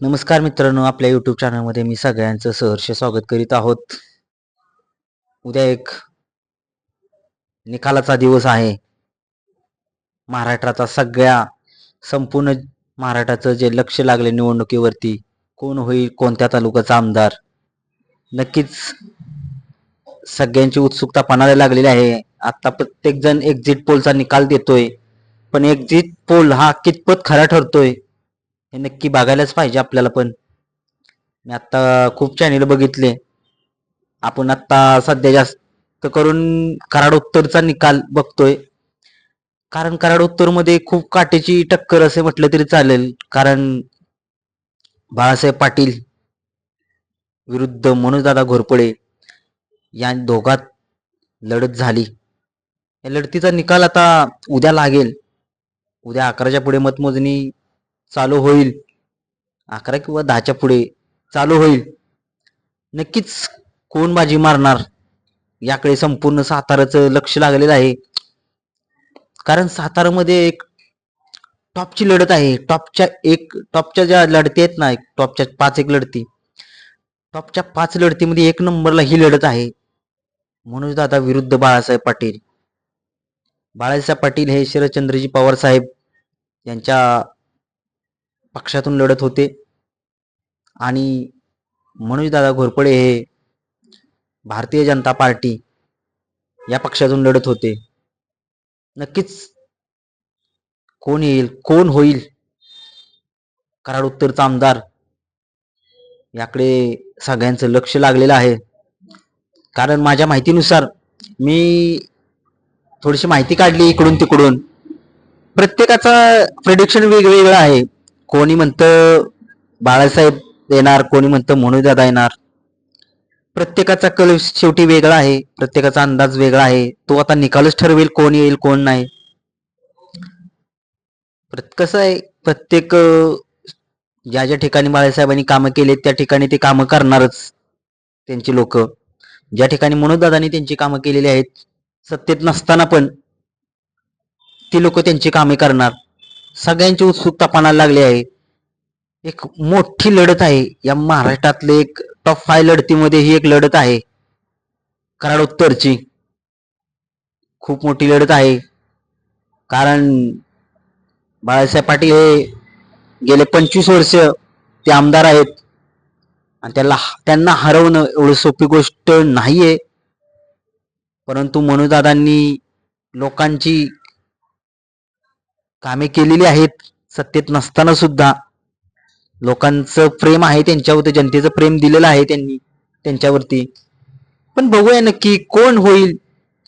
नमस्कार मित्रांनो आपल्या युट्यूब चॅनलमध्ये मी सगळ्यांचं सहर्ष स्वागत करीत आहोत. उद्या एक निकालाचा दिवस आहे. महाराष्ट्राचा सगळ्या संपूर्ण महाराष्ट्राचं जे लक्ष लागले निवडणुकीवरती कोण होईल कोणत्या तालुक्याचा आमदार? नक्कीच सगळ्यांची उत्सुकता पणाला लागलेली आहे. आता प्रत्येकजण एक्झिट पोलचा निकाल देतोय. पण एक्झिट पोल हा कितपत खरा ठरतोय? हे नक्की बघायलाच पाहिजे आपल्याला पण. मी आत्ता खूप चॅनेल बघितले. आपण आत्ता सध्या जास्त करून कराड उत्तरचा निकाल बघतोय. कारण कराड उत्तरमध्ये खूप काटेची टक्कर असे म्हटलं तरी चालेल. कारण बाळासाहेब पाटील विरुद्ध मनोजदादा घोरपडे या दोघात लढत झाली. या लढतीचा निकाल आता उद्या लागेल. उद्या अकराच्या पुढे मतमोजणी चालू होईल. अकरा किंवा दहाच्या पुढे चालू होईल. नक्कीच कोण बाजी मारणार? याकडे संपूर्ण साताराचं लक्ष लागलेलं आहे. कारण सातारामध्ये एक टॉपची लढत आहे. टॉपच्या एक टॉपच्या ज्या लढती आहेत ना एक टॉपच्या पाच एक लढती. टॉपच्या पाच लढतीमध्ये एक नंबरला ही लढत आहे. मनोज दादा विरुद्ध बाळासाहेब पाटील. बाळासाहेब पाटील हे शरदचंद्रजी पवार साहेब यांच्या पक्षातून लढत होते. आणि मनोजदादा घोरपडे हे भारतीय जनता पार्टी या पक्षातून लढत होते. नक्कीच कोण येईल कोण होईल? कराड उत्तरचा आमदार. याकडे सगळ्यांचं लक्ष लागलेलं आहे. कारण माझ्या माहितीनुसार मी थोडीशी माहिती काढली इकडून तिकडून. प्रत्येकाचा प्रेडिक्शन वेगवेगळं आहे. कोणी म्हणतं बाळासाहेब येणार कोणी म्हणतं मनोजदादा येणार. प्रत्येकाचा कल शेवटी वेगळा आहे प्रत्येकाचा अंदाज वेगळा आहे. तो आता निकालच ठरवेल कोण येईल कोण नाही. कसं आहे प्रत्येक ज्या ज्या ठिकाणी बाळासाहेबांनी कामं केले त्या ठिकाणी ते कामं करणारच त्यांची लोक. ज्या ठिकाणी मनोजदादांनी त्यांची कामं केलेली आहेत सत्तेत नसताना पण ती लोक त्यांची कामे करणार. सगळ्यांची उत्सुकता पणाला लागली आहे. एक मोठी लढत आहे. या महाराष्ट्रातले एक टॉप फाय लढतीमध्ये ही एक लढत आहे. कराड उत्तरची खूप मोठी लढत आहे. कारण बाळासाहेब पाटील हे गेले पंचवीस वर्ष ते आमदार आहेत. आणि त्याला त्यांना हरवणं एवढं सोपी गोष्ट नाहीये. परंतु मनोदादांनी लोकांची कामे केलेली आहेत सत्तेत नसताना सुद्धा लोकांचं प्रेम आहे त्यांच्यावरती जनतेचं प्रेम दिलेलं आहे त्यांनी त्यांच्यावरती. पण बघूया नक्की कोण होईल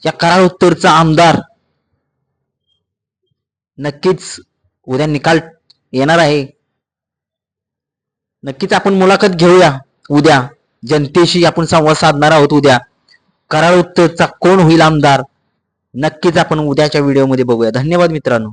या करार उत्तरचा आमदार. नक्कीच उद्या निकाल येणार आहे. नक्कीच आपण मुलाखत घेऊया उद्या. जनतेशी आपण संवाद साधणार आहोत उद्या. करार उत्तरचा कोण होईल आमदार? नक्कीच आपण उद्याच्या व्हिडिओमध्ये बघूया. धन्यवाद मित्रांनो.